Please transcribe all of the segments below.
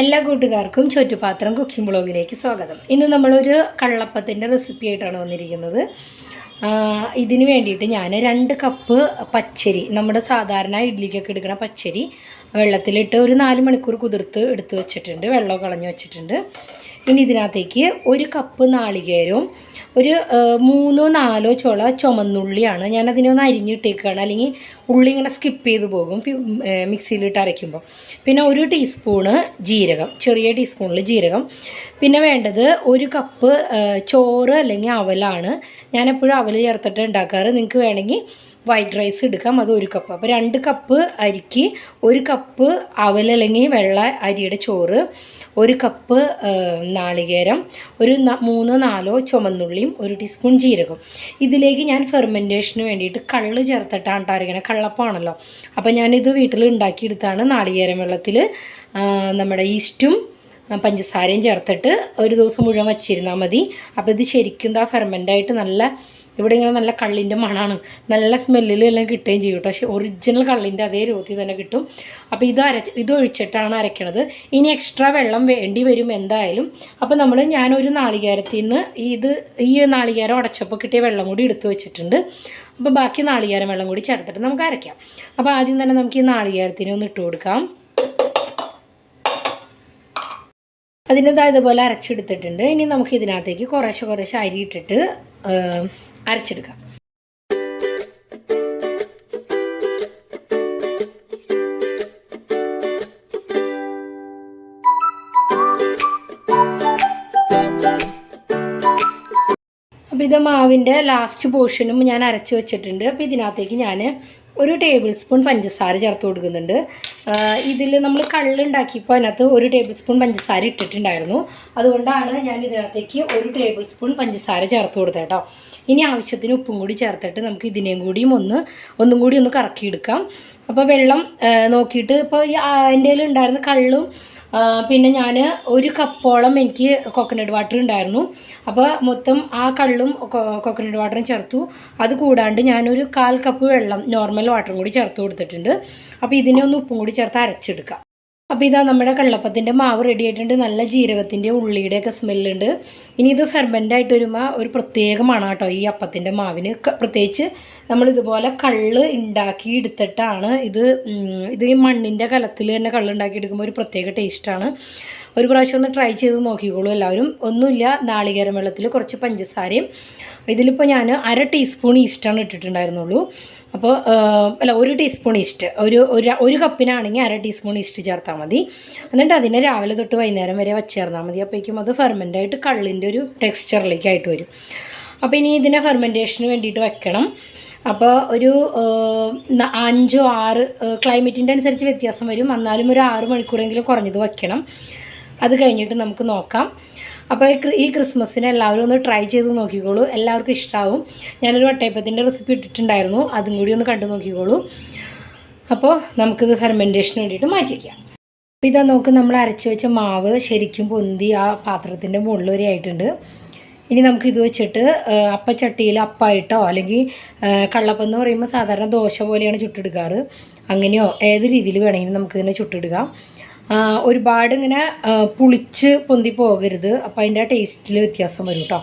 എല്ലാ കൂട്ടുകാർക്കും ചുറ്റുപാത്രം കുക്കിംഗ് ബ്ലോഗിലേക്ക് സ്വാഗതം. ഇന്ന് നമ്മളൊരു കള്ളപ്പത്തിന്റെ റെസിപ്പി ആയിട്ടാണ് വന്നിരിക്കുന്നത്. ഇതിന് വേണ്ടിയിട്ട് ഞാൻ രണ്ട് കപ്പ് പച്ചരി നമ്മുടെ സാധാരണ ഇഡ്ഡലിക്കൊക്കെ എടുക്കുന്ന പച്ചരി വെള്ളത്തിലിട്ട് ഒരു നാല് മണിക്കൂർ കുതിർത്ത് എടുത്ത് വെച്ചിട്ടുണ്ട്. വെള്ളം കളഞ്ഞു വെച്ചിട്ടുണ്ട്. ഇനി ഇതിനകത്തേക്ക് ഒരു കപ്പ് നാളികേരവും ഒരു മൂന്നോ നാലോ ചുള ചുമന്നുള്ളിയാണ് ഞാൻ ഒന്ന് അരിഞ്ഞിട്ടേക്കാണ്. അല്ലെങ്കിൽ ഉള്ളി ഇങ്ങനെ സ്കിപ്പ് ചെയ്ത് പോകും മിക്സിയിലിട്ട് അരയ്ക്കുമ്പോൾ. പിന്നെ ഒരു ടീസ്പൂണ് ജീരകം ചെറിയ ടീസ്പൂണിൽ ജീരകം. പിന്നെ വേണ്ടത് ഒരു കപ്പ് ചോറ് അല്ലെങ്കിൽ അവലാണ്. ഞാനെപ്പോഴും അവൽ ചേർത്തിട്ട് ഉണ്ടാക്കാറ്. നിങ്ങൾക്ക് വേണമെങ്കിൽ വൈറ്റ് റൈസ് എടുക്കാം. അത് ഒരു കപ്പ് അപ്പോൾ രണ്ട് കപ്പ് അരിക്ക് ഒരു കപ്പ് അവൽ അല്ലെങ്കിൽ വെള്ള അരിയുടെ ചോറ് ഒരു കപ്പ് നാളികേരം ഒരു മൂന്നോ നാലോ ചുമന്നുള്ളിയും ഒരു ടീസ്പൂൺ ജീരകം. ഇതിലേക്ക് ഞാൻ ഫെർമെന്റേഷന് വേണ്ടിയിട്ട് കള്ള് ചേർത്തിട്ടാണ് അരയ്ക്കണത് കള്ളപ്പാണല്ലോ. അപ്പോൾ ഞാനിത് വീട്ടിൽ ഉണ്ടാക്കിയെടുത്താണ് നാളികേരം വെള്ളത്തിൽ നമ്മുടെ ഈസ്റ്റും പഞ്ചസാരയും ചേർത്തിട്ട് ഒരു ദിവസം മുഴുവൻ വച്ചിരുന്നാൽ മതി. അപ്പോൾ ഇത് ശരിക്കും എന്താ ഫെർമെന്റായിട്ട് നല്ല ഇവിടെ ഇങ്ങനെ നല്ല കള്ളിന്റെ മണമാണ് നല്ല സ്മെല്ലിൽ എല്ലാം കിട്ടുകയും ചെയ്യും കേട്ടോ. പക്ഷേ ഒറിജിനൽ കള്ളിന്റെ അതേ രൂപത്തിൽ തന്നെ കിട്ടും. അപ്പോൾ ഇത് അരച്ച് ഇത് ഒഴിച്ചിട്ടാണ് അരയ്ക്കണത്. ഇനി എക്സ്ട്രാ വെള്ളം വേണ്ടി വരും എന്തായാലും. അപ്പോൾ നമ്മൾ ഞാനൊരു നാളികേരത്തിൽ നിന്ന് ഇത് ഈ നാളികേരം ഉടച്ചപ്പോൾ കിട്ടിയ വെള്ളം കൂടി എടുത്തു വെച്ചിട്ടുണ്ട്. അപ്പോൾ ബാക്കി നാളികേരം വെള്ളം കൂടി ചേർത്തിട്ട് നമുക്ക് അരയ്ക്കാം. അപ്പോൾ ആദ്യം തന്നെ നമുക്ക് ഈ നാളികേരത്തിന് ഒന്ന് ഇട്ട് കൊടുക്കാം. അതിനെന്താ ഇതുപോലെ അരച്ചെടുത്തിട്ടുണ്ട്. ഇനി നമുക്ക് ഇതിനകത്തേക്ക് കുറേശ്ശെ കുറേശ്ശെ അരി ഇട്ടിട്ട് അരച്ചെടുക്കാം. അപ്പോൾ ഇത് മാവിന്റെ ലാസ്റ്റ് പോർഷനും ഞാൻ അരച്ച് വെച്ചിട്ടുണ്ട്. അപ്പോൾ ഇതിനകത്തേക്ക് ഞാൻ ഒരു ടേബിൾ സ്പൂൺ പഞ്ചസാര ചേർത്ത് കൊടുക്കുന്നുണ്ട്. ഇതിൽ നമ്മൾ കള്ളുണ്ടാക്കിയപ്പോൾ അതിനകത്ത് ഒരു ടേബിൾ സ്പൂൺ പഞ്ചസാര ഇട്ടിട്ടുണ്ടായിരുന്നു. അതുകൊണ്ടാണ് ഞാൻ ഇതിനകത്തേക്ക് ഒരു ടേബിൾ സ്പൂൺ പഞ്ചസാര ചേർത്ത് കൊടുത്തത് കേട്ടോ. ഇനി ആവശ്യത്തിന് ഉപ്പും കൂടി ചേർത്തിട്ട് നമുക്ക് ഇതിനെയും കൂടിയും ഒന്ന് ഒന്നും കൂടി ഒന്ന് കറക്കിയെടുക്കാം. അപ്പോൾ വെള്ളം നോക്കിയിട്ട് ഇപ്പോൾ എന്റെ ഉണ്ടായിരുന്ന കള്ളും പിന്നെ ഞാൻ ഒരു കപ്പോളം എനിക്ക് കോക്കനട്ട് വാട്ടർ ഉണ്ടായിരുന്നു. അപ്പോൾ മൊത്തം ആ കള്ളും കോക്കനട്ട് വാട്ടറും ചേർത്തു. അത് കൂടാണ്ട് ഞാനൊരു കാൽ കപ്പ് വെള്ളം നോർമൽ വാട്ടറും കൂടി ചേർത്ത് കൊടുത്തിട്ടുണ്ട്. അപ്പോൾ ഇതിനെ ഒന്ന് ഉപ്പും കൂടി ചേർത്ത് അരച്ചെടുക്കാം. അപ്പോൾ ഇതാ നമ്മുടെ കള്ളപ്പത്തിന്റെ മാവ് റെഡി ആയിട്ടുണ്ട്. നല്ല ജീരകത്തിന്റെ ഉള്ളിയുടെ ഒക്കെ സ്മെല്ലുണ്ട് ഇനി ഇത് ഫെർമെന്റ് ആയിട്ട് വരുമ്പോൾ ഒരു പ്രത്യേക മണം കേട്ടോ ഈ അപ്പത്തിന്റെ മാവിന്. പ്രത്യേകിച്ച് നമ്മൾ ഇതുപോലെ കള്ള് ഉണ്ടാക്കി എടുത്തിട്ടാണ് ഇത് ഇത് ഈ മണ്ണിന്റെ കലത്തിൽ തന്നെ കള്ളുണ്ടാക്കി എടുക്കുമ്പോൾ ഒരു പ്രത്യേക ടേസ്റ്റാണ് ഒരു പ്രാവശ്യം ഒന്ന് ട്രൈ ചെയ്ത് നോക്കിക്കോളൂ. എല്ലാവരും ഒന്നുമില്ല നാളികേരം വെള്ളത്തിൽ കുറച്ച് പഞ്ചസാരയും. ഇതിലിപ്പോൾ ഞാൻ അര ടീസ്പൂൺ ഈസ്റ്റാണ് ഇട്ടിട്ടുണ്ടായിരുന്നുള്ളൂ. അപ്പോൾ അല്ല ഒരു ടീസ്പൂൺ ഈസ്റ്റ് ഒരു ഒരു കപ്പിനാണെങ്കിൽ അര ടീസ്പൂൺ ഈസ്റ്റ് ചേർത്താൽ മതി. എന്നിട്ട് അതിനെ രാവിലെ തൊട്ട് വൈകുന്നേരം വരെ വച്ചേർന്നാൽ മതി. അപ്പോഴേക്കും അത് ഫെർമെന്റായിട്ട് കള്ളിന്റെ ഒരു ടെക്സ്ചറിലേക്കായിട്ട് വരും. അപ്പോൾ ഇനി ഇതിനെ ഫെർമെന്റേഷന് വേണ്ടിയിട്ട് വെക്കണം. അപ്പോൾ ഒരു അഞ്ചോ ആറ് ക്ലൈമറ്റിന്റെ അനുസരിച്ച് വ്യത്യാസം വരും. എന്നാലും ഒരു ആറ് മണിക്കൂറെങ്കിലും കുറഞ്ഞത് വയ്ക്കണം അത് കഴിഞ്ഞിട്ട് നമുക്ക് നോക്കാം. അപ്പോൾ ഈ ക്രി- ക്രിസ്മസിന് എല്ലാവരും ഒന്ന് ട്രൈ ചെയ്ത് നോക്കിക്കോളൂ. എല്ലാവർക്കും ഇഷ്ടമാവും ഞാനൊരു വട്ടയപ്പത്തിന്റെ റെസിപ്പി ഇട്ടിട്ടുണ്ടായിരുന്നു. അതും കൂടി ഒന്ന് കണ്ടു നോക്കിക്കോളൂ. അപ്പോൾ നമുക്കിത് ഫെർമെന്റേഷന് വേണ്ടിയിട്ട് മാറ്റി വയ്ക്കാം അപ്പോൾ ഇതാ നോക്ക് നമ്മൾ അരച്ച് വെച്ച മാവ് ശരിക്കും പൊന്തി ആ പാത്രത്തിന്റെ മുകളിൽ വരെ ആയിട്ടുണ്ട്. ഇനി നമുക്ക് ഇത് വെച്ചിട്ട് അപ്പച്ചട്ടിയിൽ അപ്പായിട്ടോ അല്ലെങ്കിൽ കള്ളപ്പം എന്ന് പറയുമ്പോൾ സാധാരണ ദോശ പോലെയാണ് ചുട്ടെടുക്കാറ്. അങ്ങനെയോ ഏത് രീതിയിൽ വേണമെങ്കിലും നമുക്കിതിനെ ചുട്ടെടുക്കാം. ഒരുപാട് ഇങ്ങനെ പുളിച്ച് പൊന്തി പോകരുത്. അപ്പോൾ അതിന്റെ ടേസ്റ്റിൽ വ്യത്യാസം വരും കേട്ടോ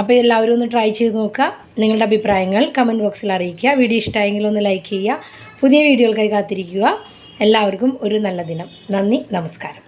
അപ്പോൾ എല്ലാവരും ഒന്ന് ട്രൈ ചെയ്ത് നോക്കുക. നിങ്ങളുടെ അഭിപ്രായങ്ങൾ കമന്റ് ബോക്സിൽ അറിയിക്കുക. വീഡിയോ ഇഷ്ടമായെങ്കിൽ ഒന്ന് ലൈക്ക് ചെയ്യുക. പുതിയ വീഡിയോകൾക്കായി കാത്തിരിക്കുക. എല്ലാവർക്കും ഒരു നല്ല ദിനം. നന്ദി നമസ്കാരം.